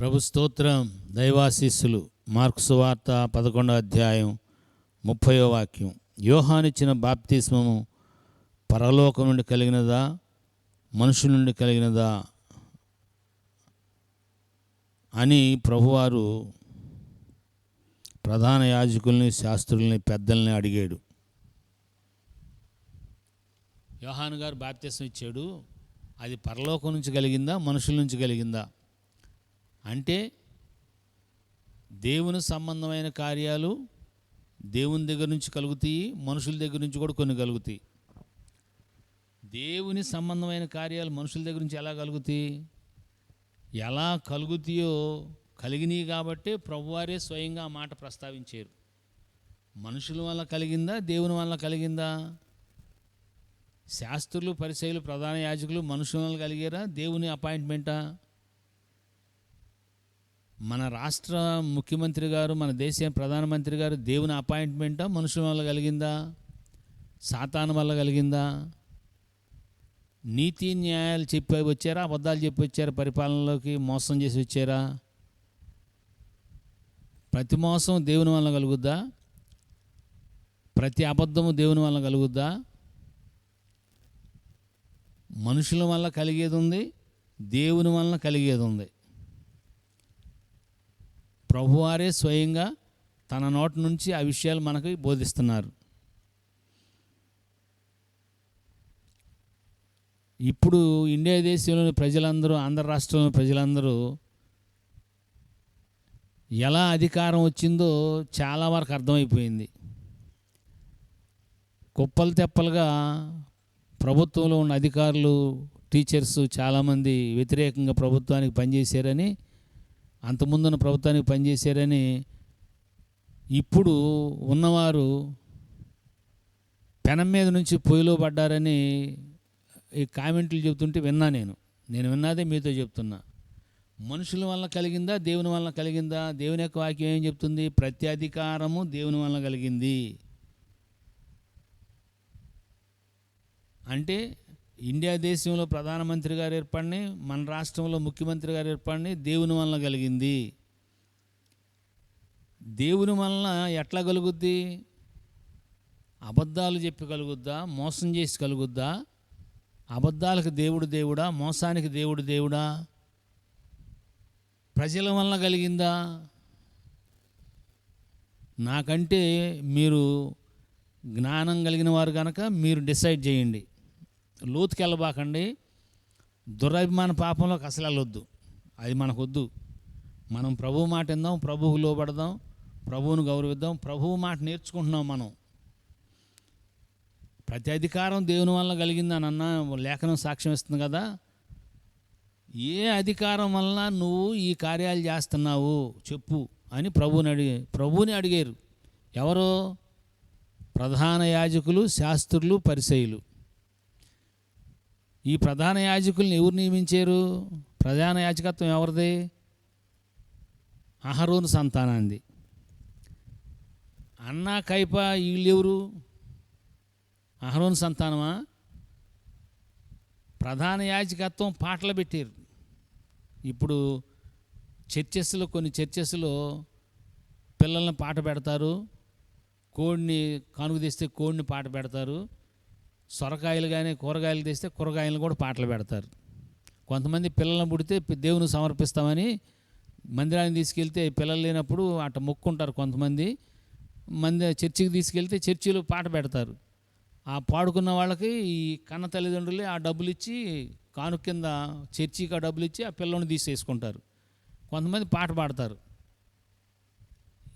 ప్రభు స్తోత్రం దైవాశీస్సులు. మార్క్సు వార్త పదకొండో అధ్యాయం ముప్పయో వాక్యం. యోహానిచ్చిన బాప్తిస్మము పరలోకం నుండి కలిగినదా? మనుషుల నుండి కలిగినదా? అని ప్రభువారు ప్రధాన యాజకుల్ని శాస్త్రుల్ని పెద్దల్ని అడిగాడు. యోహాను గారు బాప్తిస్మ ఇచ్చాడు. అది పరలోకం నుంచి కలిగిందా? మనుషుల నుంచి కలిగిందా? అంటే దేవుని సంబంధమైన కార్యాలు దేవుని దగ్గర నుంచి కలుగుతాయి మనుషుల దగ్గర నుంచి కూడా కొన్ని కలుగుతాయి. దేవుని సంబంధమైన కార్యాలు మనుషుల దగ్గర నుంచి ఎలా కలుగుతాయి? ఎలా కలుగుతాయో కలిగినాయి కాబట్టి ప్రభువారే స్వయంగా ఆ మాట ప్రస్తావించారు. మనుషుల వల్ల కలిగిందా? దేవుని వల్ల కలిగిందా? శాస్త్రులు పరిచయులు ప్రధాన యాజకులు మనుషుల వల్ల కలిగారా? దేవుని అపాయింట్మెంటా? మన రాష్ట్ర ముఖ్యమంత్రి గారు మన దేశ ప్రధానమంత్రి గారు దేవుని అపాయింట్మెంటా? మనుషుల వల్ల కలిగిందా? సాతాను వల్ల కలిగిందా? నీతి న్యాయాలు చెప్పి వచ్చారా? అబద్ధాలు చెప్పి వచ్చారా? పరిపాలనలోకి మోసం చేసి వచ్చారా? ప్రతి మోసం దేవుని వల్ల కలుగుద్దా? ప్రతి అబద్ధము దేవుని వల్ల కలుగుద్దా? మనుషుల వల్ల కలిగేది ఉంది దేవుని వలన కలిగేది ఉంది. ప్రభువారే స్వయంగా తన నోటి నుంచి ఆ విషయాలు మనకి బోధిస్తున్నారు. ఇప్పుడు ఇండియా దేశంలోని ప్రజలందరూ ఆంధ్ర రాష్ట్రంలోని ప్రజలందరూ ఎలా అధికారం వచ్చిందో చాలా వరకు అర్థమైపోయింది. కుప్పలు తెప్పలుగా ప్రభుత్వంలో ఉన్న అధికారులు టీచర్స్ చాలామంది వ్యతిరేకంగా ప్రభుత్వానికి పనిచేశారని అంతకుముందున ప్రభుత్వానికి పనిచేశారని ఇప్పుడు ఉన్నవారు పెనం మీద నుంచి పొయ్యిలో పడ్డారని ఈ కామెంట్లు చెబుతుంటే విన్నా నేను. నేను విన్నదే మీతో చెప్తున్నా. మనుషుల వల్ల కలిగిందా? దేవుని వల్ల కలిగిందా? దేవుని యొక్క వాక్యం ఏం చెప్తుంది? ప్రతి అధికారము దేవుని వల్ల కలిగింది. అంటే ఇండియా దేశంలో ప్రధానమంత్రి గారు ఏర్పడిని మన రాష్ట్రంలో ముఖ్యమంత్రి గారు ఏర్పడిని దేవుని వలన కలిగింది. దేవుని వలన ఎట్లా కలుగుద్ది? అబద్ధాలు చెప్పి కలుగుద్దా? మోసం చేసి కలుగుద్దా? అబద్ధాలకు దేవుడు దేవుడా? మోసానికి దేవుడు దేవుడా? ప్రజల వలన కలిగిందా? నాకంటే మీరు జ్ఞానం కలిగిన వారు కనుక మీరు డిసైడ్ చేయండి. లోతుకి వెళ్ళబాకండి దురభిమాన పాపంలోకి అసలు వెళ్ళొద్దు అది మనకొద్దు. మనం ప్రభువు మాట ఇద్దాం ప్రభువుకు లోబడదాం ప్రభువును గౌరవిద్దాం ప్రభువు మాట నేర్చుకుంటున్నాం మనం. ప్రతి అధికారం దేవుని వల్ల కలిగిందని అన్న లేఖనం సాక్ష్యం ఇస్తుంది కదా. ఏ అధికారం వలన నువ్వు ఈ కార్యాలు చేస్తున్నావు చెప్పు అని ప్రభువుని అడిగి ప్రభువుని అడిగారు. ఎవరో? ప్రధాన యాజకులు శాస్త్రులు పరిసయులు. ఈ ప్రధాన యాజకుల్ని ఎవరు నియమించారు? ప్రధాన యాజకత్వం ఎవరిది? అహరోను సంతానాంది అన్న కైప వీళ్ళెవరు? అహరోను సంతానమా? ప్రధాన యాజకత్వం పాటలు పెట్టారు. ఇప్పుడు చర్చెస్లో కొన్ని చర్చెస్లో పిల్లల్ని పాట పెడతారు. కోడిని కానుక తెస్తే కోడిని పాట పెడతారు. సొరకాయలు కానీ కూరగాయలు తెస్తే కూరగాయలను కూడా పాటలు పెడతారు. కొంతమంది పిల్లలను పుడితే దేవుని సమర్పిస్తామని మందిరాన్ని తీసుకెళ్తే పిల్లలు లేనప్పుడు అట్ట మొక్కుంటారు కొంతమంది. మంది చర్చికి తీసుకెళ్తే చర్చిలో పాట పెడతారు. ఆ పాడుకున్న వాళ్ళకి ఈ కన్న తల్లిదండ్రులే ఆ డబ్బులు ఇచ్చి కాను కింద చర్చికి ఆ డబ్బులు ఇచ్చి ఆ పిల్లని తీసేసుకుంటారు. కొంతమంది పాట పాడతారు.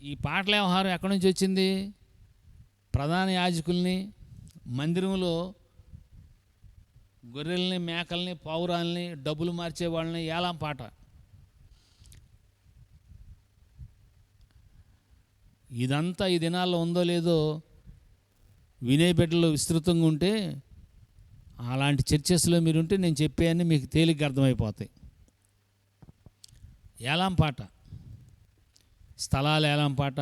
ఈ పాటల వ్యవహారం ఎక్కడి నుంచి వచ్చింది? ప్రధాన యాజకుల్ని మందిరంలో గొర్రెల్ని మేకల్ని పావురాల్ని డబ్బులు మార్చే వాళ్ళని ఏలాం పాట. ఇదంతా ఈ దినాల్లో ఉందో లేదో వినే బిడ్డలు విస్తృతంగా ఉంటే అలాంటి చర్చెస్లో మీరుంటే నేను చెప్పేయన్నీ మీకు తేలిగ్గా అర్థమైపోతాయి. ఏలాం పాట? స్థలాలు ఏలాం పాట?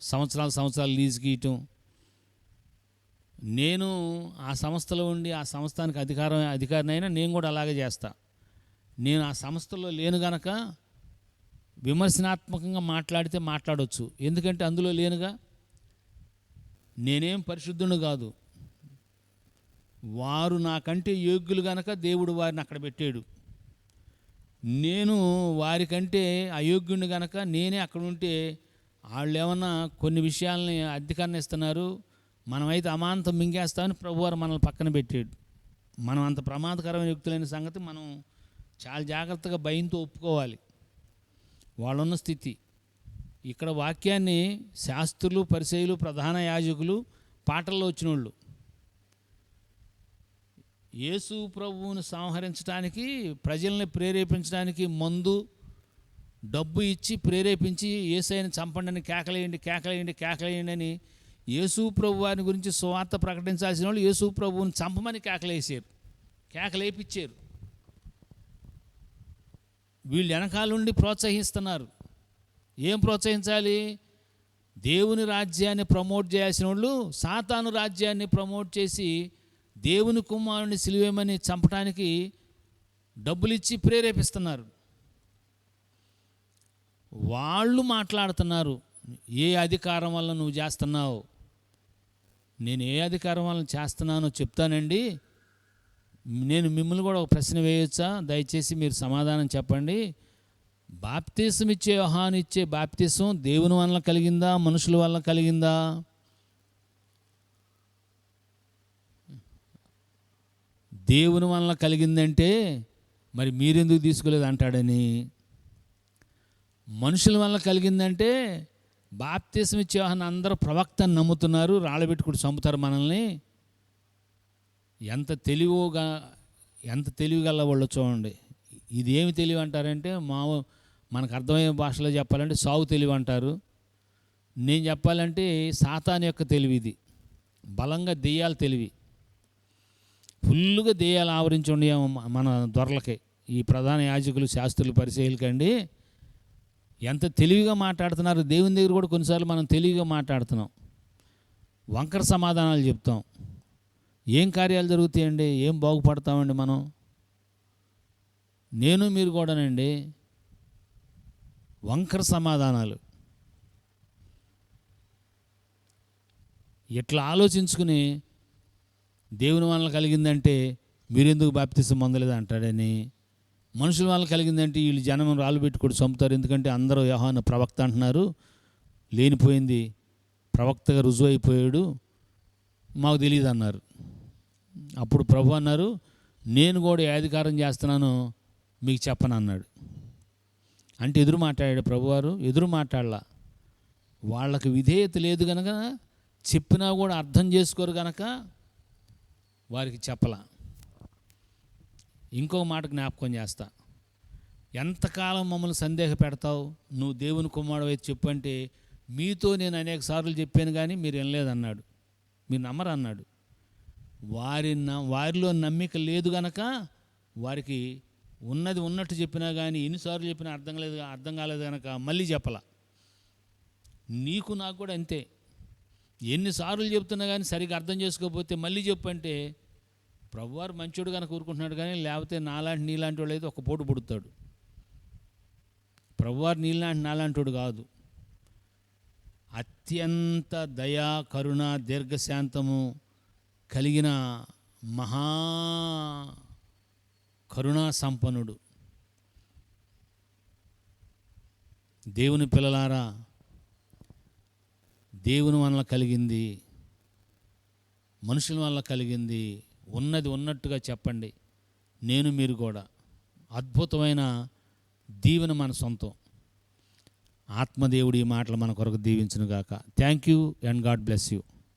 సంవత్సరాలు సంవత్సరాలు లీజుకి ఇయటం నేను ఆ సంస్థలో ఉండి ఆ సంస్థానికి అధికారం అధికారినైనా నేను కూడా అలాగే చేస్తా. నేను ఆ సంస్థలో లేను గనక విమర్శనాత్మకంగా మాట్లాడితే మాట్లాడవచ్చు ఎందుకంటే అందులో లేనుగా నేనేం పరిశుద్ధుడు కాదు. వారు నాకంటే యోగ్యులు గనక దేవుడు వారిని అక్కడ పెట్టాడు. నేను వారికంటే అయోగ్యుని గనక నేనే అక్కడ ఉంటే వాళ్ళు ఏమన్నా కొన్ని విషయాల్ని అధికారాన్ని ఇస్తున్నారు మనమైతే అమాంతం మింగేస్తామని ప్రభువారు మనల్ని పక్కన పెట్టాడు. మనం అంత ప్రమాదకరమైన వ్యక్తులైన సంగతి మనం చాలా జాగ్రత్తగా భయంతో ఒప్పుకోవాలి. వాళ్ళున్న స్థితి. ఇక్కడ వాక్యాన్ని శాస్త్రులు పరిచయులు ప్రధాన యాజకులు పాటల్లో వచ్చిన వాళ్ళు యేసు ప్రభువును సంహరించడానికి ప్రజల్ని ప్రేరేపించడానికి మందు డబ్బు ఇచ్చి ప్రేరేపించి ఏసైని చంపండి అని కేకలేయండి కేకలేయండి కేకలేయండి అని యేసు ప్రభు వారిని గురించి సువార్త ప్రకటించాల్సిన వాళ్ళు యేసు ప్రభువుని చంపమని కేకలేసారు. కేకలేపించారు వీళ్ళు వెనకాలండి ప్రోత్సహిస్తున్నారు. ఏం ప్రోత్సహించాలి? దేవుని రాజ్యాన్ని ప్రమోట్ చేయాల్సిన వాళ్ళు సాతాను రాజ్యాన్ని ప్రమోట్ చేసి దేవుని కుమారుని సిలివేమని చంపడానికి డబ్బులు ఇచ్చి ప్రేరేపిస్తున్నారు. వాళ్ళు మాట్లాడుతున్నారు ఏ అధికారం వల్ల నువ్వు చేస్తున్నావు? నేను ఏ అధికారం వల్ల చేస్తున్నానో చెప్తానండి. నేను మిమ్మల్ని కూడా ఒక ప్రశ్న వేయొచ్చా? దయచేసి మీరు సమాధానం చెప్పండి. బాప్తీసం ఇచ్చే యోహాను ఇచ్చే బాప్తీసం దేవుని వల్ల కలిగిందా? మనుషుల వల్ల కలిగిందా? దేవుని వల్ల కలిగిందంటే మరి మీరెందుకు తీసుకోలేదు అంటాడని? మనుషుల వల్ల కలిగిందంటే బాప్తీసం ఇచ్చేవాహన అందరూ ప్రవక్తను నమ్ముతున్నారు రాళ్ళబెట్టుకుని చంపుతారు మనల్ని. ఎంత తెలివిగా ఎంత తెలివిగల వాళ్ళు చూడండి. ఇది ఏమి తెలివి అంటారంటే మా మనకు అర్థమయ్యే భాషలో చెప్పాలంటే సాగు తెలివి అంటారు. నేను చెప్పాలంటే సాతాన్ యొక్క తెలివి ఇది. బలంగా దెయ్యాల తెలివి. ఫుల్గా దెయ్యాలు ఆవరించి ఉండేమో మన దొరలకి. ఈ ప్రధాన యాజకులు శాస్త్రులు పరిశీలికండి. ఎంత తెలివిగా మాట్లాడుతున్నారు? దేవుని దగ్గర కూడా కొన్నిసార్లు మనం తెలివిగా మాట్లాడుతున్నాం. వంకర సమాధానాలు చెప్తాం. ఏం కార్యాలు జరుగుతాయండి? ఏం బాగుపడతామండి మనం? నేను మీరు కూడానండి వంకర సమాధానాలు. ఇట్లా ఆలోచించుకుని దేవుని వలన కలిగిందంటే మీరెందుకు బాప్తిసం పొందలేదు అంటాడని మనుషుల వల్ల కలిగిందంటే వీళ్ళు జనం రాళ్ళు పెట్టుకొని చంపుతారు. ఎందుకంటే అందరూ యోహాను ప్రవక్త అంటున్నారు. లేనిపోయింది ప్రవక్తగా రుజువు అయిపోయాడు. మాకు తెలియదు అన్నారు. అప్పుడు ప్రభు అన్నారు నేను కూడా యాధికారం చేస్తున్నాను చేస్తున్నానో మీకు చెప్పను అన్నాడు. అంటే ఎదురు మాట్లాడాడు ప్రభువారు. ఎదురు మాట్లాడలా. వాళ్ళకి విధేయత లేదు కనుక చెప్పినా కూడా అర్థం చేసుకోరు కనుక వారికి చెప్పలా. ఇంకో మాట జ్ఞాపకం చేస్తా. ఎంతకాలం మమ్మల్ని సందేహ పెడతావు నువ్వు దేవుని కుమారుడు అయితే చెప్పు అంటే మీతో నేను అనేక సార్లు చెప్పాను కానీ మీరు వినలేదన్నాడు. మీరు నమ్మరు అన్నాడు. వారి వారిలో నమ్మిక లేదు గనక వారికి ఉన్నది ఉన్నట్టు చెప్పినా కానీ ఎన్నిసార్లు చెప్పినా అర్థం లేదు అర్థం కాలేదు కనుక మళ్ళీ చెప్పలా. నీకు నాకు కూడా అంతే. ఎన్నిసార్లు చెప్తున్నా కానీ సరిగ్గా అర్థం చేసుకోకపోతే మళ్ళీ చెప్పు అంటే ప్రభువారు మంచోడు కనుక ఊరుకుంటున్నాడు కానీ లేకపోతే నాలాంటి నీలాంటి వాడు అయితే ఒక పోటు పుడతాడు. ప్రభువారు నీలాంటి నాలాంటి కాదు. అత్యంత దయా కరుణ దీర్ఘశాంతము కలిగిన మహా కరుణా సంపన్నుడు. దేవుని పిల్లలారా దేవుని వల్ల కలిగింది మనుషుల వల్ల కలిగింది ఉన్నది ఉన్నట్టుగా చెప్పండి. నేను మీరు కూడా. అద్భుతమైన దీవెన మన సొంతం. ఆత్మదేవుడి ఈ మాటలు మన కొరకు దీవించును గాక thank you and God bless you